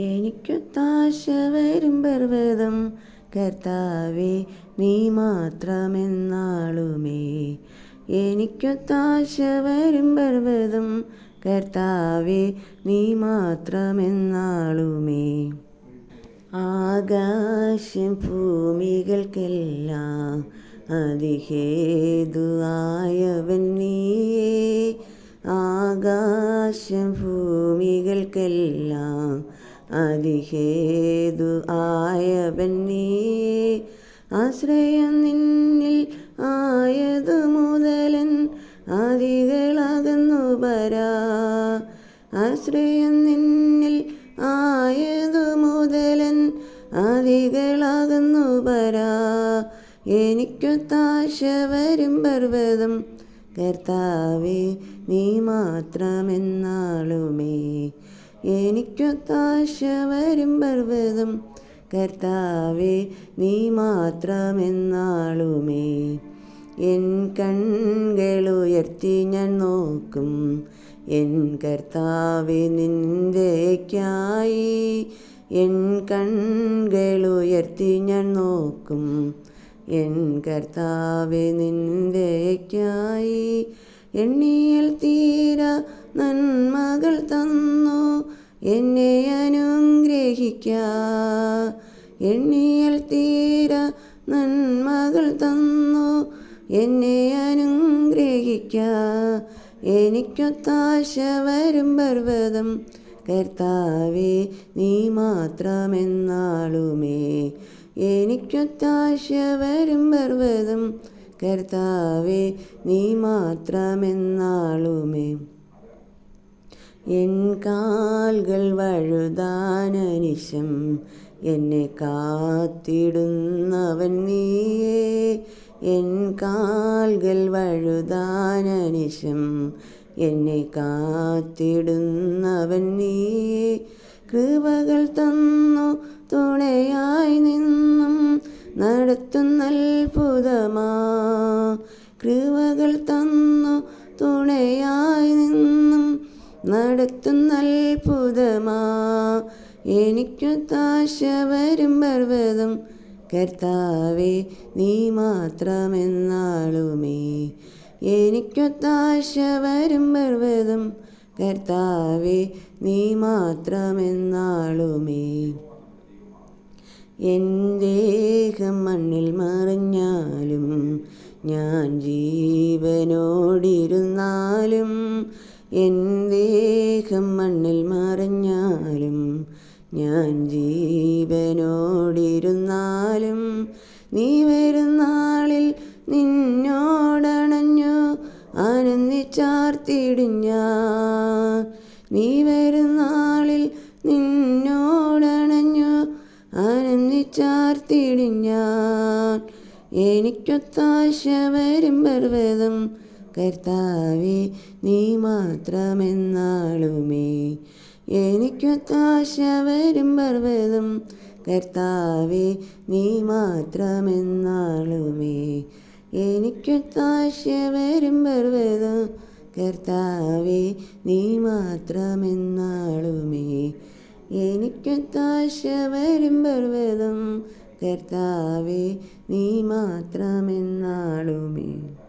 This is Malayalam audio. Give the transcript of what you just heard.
എനിക്കൊത്താശ വരും പർവതം. കർത്താവേ നീ മാത്രമെന്നാളുമേ. എനിക്കൊത്താശ വരും പർവതം. കർത്താവേ നീ മാത്രമെന്നാളുമേ. ആകാശം ഭൂമികൾക്കെല്ലാം അതിഹേതു ആയവൻ നീയേ. ആകാശം ഭൂമികൾക്കെല്ലാം അതിഹേതു ആയവൻ നീ ആശ്രയം നിന്നിൽ ആയതു മുതലൻ ആദികളകന്നു വരാ ആശ്രയം നിന്നിൽ ആയതു മുതലൻ ആദികളകന്നു വരാ എനിക്കൊത്താശ വരും പർവതം കർത്താവേ നീ മാത്രമെന്നാളുമേ. എനിക്കൊത്താശ വരും പർവതം. കർത്താവേ നീ മാത്രമെന്നാളുമേ. എൻ കൺകളുയർത്തി ഞാൻ നോക്കും. എൻ കർത്താവെ നിന്ദയ്ക്കായി എൻ കൺകളുയർത്തി ഞാൻ നോക്കും. എൻ കർത്താവെ നിന്ദയ്ക്കായി എണ്ണിയൽ തീര നന്മകൾ തന്നു. എന്നെ അനുഗ്രഹിക്ക. എണ്ണിയൽ തീര നന്മകൾ തന്നു. എന്നെ അനുഗ്രഹിക്ക. എനിക്കൊത്താശ വരും പർവതം. കർത്താവേ നീ മാത്രമെന്നാളുമേ. എനിക്കൊത്താശ വരും പർവതം. കർത്താവേ നീ മാത്രമെന്നാളുമേ. എൻ കാൽകൾ വഴുതാനനിശം എന്നെ കാത്തിടുന്നവൻ നീയേ. എൻ കാൽകൾ വഴുതാനനിശം എന്നെ കാത്തിടുന്നവൻ നീയേ. കൃപകൾ തന്നു തുണയായി നിന്നും നടത്തുന്നത്ഭുതമാ കൃപകൾ തന്നു തുണയായി നടത്തുന്നത്ഭുതമാ താശ വരും പർവതം. കർത്താവേ നീ മാത്രമെന്നാളുമേ. എനിക്കു താശ വരും പർവതം. കർത്താവേ നീ മാത്രമെന്നാളുമേ. എൻ ദേഹം മണ്ണിൽ മറിഞ്ഞാലും ഞാൻ ജീവനോടിരുന്നാലും എൻ ദേഹം മണ്ണിൽ മറിഞ്ഞാലും ഞാൻ ജീവനോടിരുന്നാലും നീ വരുന്നാളിൽ നിന്നോടണഞ്ഞു ആനന്ദിച്ചാർത്തിടിഞ്ഞ നീ വരുന്നാളിൽ നിന്നോടണഞ്ഞു ആനന്ദിച്ചാർത്തിടിഞ്ഞ എനിക്കൊത്താശ വരും പർവതം കർത്താവേ നീ മാത്രമെന്നാളുമേ. എനിക്കൊത്താശ വരും പർവതം. കർത്താവേ നീ മാത്രമെന്നാളുമേ. എനിക്കൊത്താശ വരും പർവതം. കർത്താവേ നീ മാത്രമെന്നാളുമേ. എനിക്കൊത്താശ വരും പർവതം. കർത്താവേ നീ മാത്രമെന്നാളുമേ.